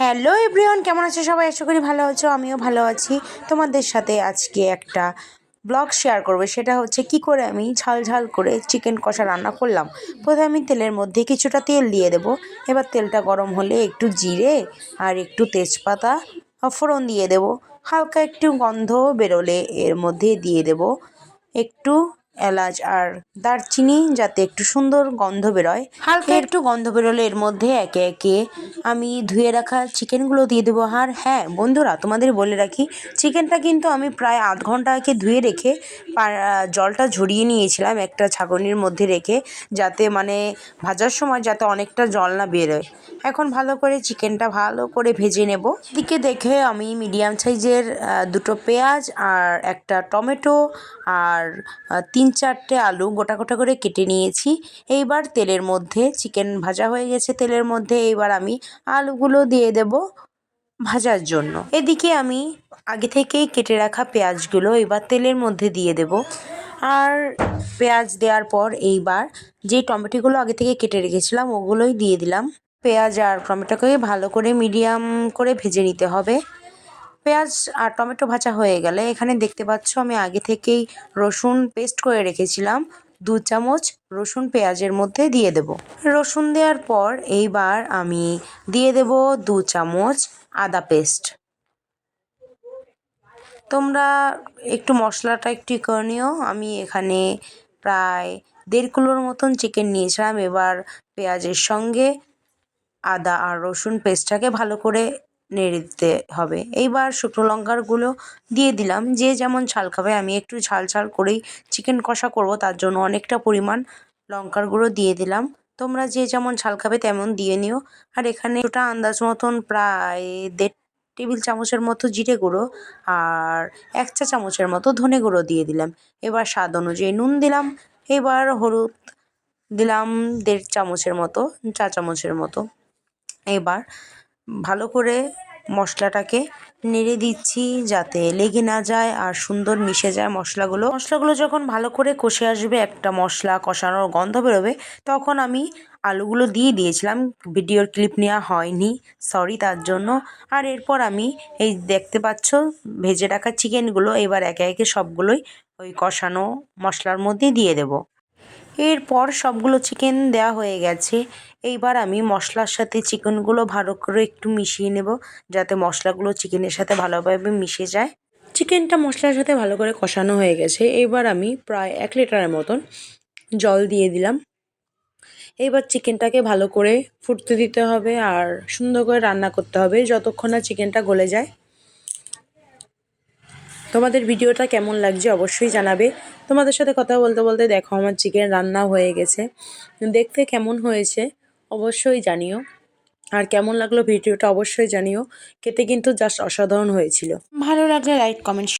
Hello everyone, কেমন আছো সবাই? আশা করি ভালো আছো, আমিও ভালো আছি। তোমাদের সাথে আজকে একটা ব্লগ শেয়ার করবে। সেটা হচ্ছে কি করে আমি ঝাল ঝাল করে চিকেন কষা রান্না করলাম। প্রথমে আমি তেলের মধ্যে কিছুটা তেল দিয়ে দেব। এবার তেলটা গরম হলে একটু জিরে আর একটু তেজপাতা ফোড়ন দিয়ে দেব। হালকা একটু গন্ধ বেরোলে এর মধ্যে দিয়ে দেব। একটু এলাচ আর দারচিনি যাতে একটু সুন্দর গন্ধ বেরোয়। হালকা একটু গন্ধ বেরোলে এর মধ্যে একে একে আমি ধুয়ে রাখা চিকেনগুলো দিয়ে দেবো। আর হ্যাঁ বন্ধুরা তোমাদের বলে রাখি চিকেনটা কিন্তু আমি প্রায় আধ ঘণ্টা আগে ধুয়ে রেখে জলটা ঝরিয়ে নিয়েছিলাম একটা ছাঁকনির মধ্যে রেখে যাতে মানে ভাজার সময় যাতে অনেকটা জল না বেরোয়। এখন ভালো করে চিকেনটা ভালো করে ভেজে নেব। দিকে দেখে আমি মিডিয়াম সাইজের দুটো পেঁয়াজ আর একটা টমেটো আর তিন চারটে আলু গোটা গোটা করে কেটে নিয়েছি। এইবার তেলের মধ্যে চিকেন ভাজা হয়ে গেছে তেলের মধ্যে। এইবার আমি আলুগুলো দিয়ে দেব ভাজার জন্য। এদিকে আমি আগে থেকেই কেটে রাখা পেঁয়াজগুলো এবার তেলের মধ্যে দিয়ে দেব। আর পেঁয়াজ দেওয়ার পর এইবার যে টমেটোগুলো আগে থেকে কেটে রেখেছিলাম, ওগুলোই দিয়ে দিলাম। পেঁয়াজ আর টমেটোকে ভালো করে মিডিয়াম করে ভেজে নিতে হবে। পেঁয়াজ আর টমেটো ভাজা হয়ে গেলে এখানে দেখতে পাচ্ছ আমি আগে থেকেই রসুন পেস্ট করে রেখেছিলাম। দু চামচ রসুন পেঁয়াজের মধ্যে দিয়ে দেব। রসুন দেওয়ার পর এইবার আমি দিয়ে দেব দু চামচ আদা পেস্ট। তোমরা একটু মশলাটা একটু করে নিও। আমি এখানে প্রায় দেড় কিলোর মতন চিকেন নিয়েছিলাম। এবার পেঁয়াজের সঙ্গে আদা আর রসুন পেস্টটাকে ভালো করে নেড়ে দিতে হবে। এইবার শুকনো লঙ্কারগুলো দিয়ে দিলাম। যে যেমন ঝাল খাবে, আমি একটু ঝাল ঝাল করেই চিকেন কষা করব, তার জন্য অনেকটা পরিমাণ লঙ্কার গুঁড়ো দিয়ে দিলাম। তোমরা যে যেমন ঝাল খাবে, তেমন দিয়ে নিও। আর এখানে ওটা আন্দাজ মতন প্রায় দেড় টেবিল চামচের মতো জিরে গুঁড়ো আর এক চা চামচের মতো ধনে গুঁড়ো দিয়ে দিলাম। এবার স্বাদ অনুযায়ী নুন দিলাম। এবার হলুদ দিলাম দেড় চামচের মতো, চা চামচের মতো। এবার ভালো করে মশলাটাকে নেড়ে দিচ্ছি যাতে লেগে না যায় আর সুন্দর মিশে যায় মশলাগুলো। মশলাগুলো যখন ভালো করে কষে আসবে, একটা মশলা কষানোর গন্ধ বেরোবে, তখন আমি আলুগুলো দিয়ে দিয়েছিলাম। ভিডিওর ক্লিপ নেওয়া হয়নি, সরি তার জন্য। আর এরপর আমি এই দেখতে পাচ্ছ ভেজে রাখা চিকেনগুলো এবার একে একে সবগুলোই ওই কষানো মশলার মধ্যে দিয়ে দেবো। এরপর সবগুলো চিকেন দেওয়া হয়ে গেছে। এইবার আমি মশলার সাথে চিকেনগুলো ভালো করে একটু মিশিয়ে নেব, যাতে মশলাগুলো চিকেনের সাথে ভালোভাবে মিশে যায়। চিকেনটা মশলার সাথে ভালো করে কষানো হয়ে গেছে। এবার আমি প্রায় এক লিটারের মতন জল দিয়ে দিলাম। এইবার চিকেনটাকে ভালো করে ফুটতে দিতে হবে আর সুন্দর করে রান্না করতে হবে যতক্ষণ না চিকেনটা গলে যায়। তোমাদের ভিডিওটা কেমন লাগছে অবশ্যই জানাবে। তোমাদের সাথে কথা বলতে বলতে দেখো আমার চিকেন রান্না হয়ে গেছে। দেখতে কেমন হয়েছে অবশ্যই জানিও। আর কেমন লাগল ভিডিওটা অবশ্যই জানিও। খেতে কিন্তু জাস্ট অসাধারণ হয়েছিল। ভালো লাগলে লাইক কমেন্ট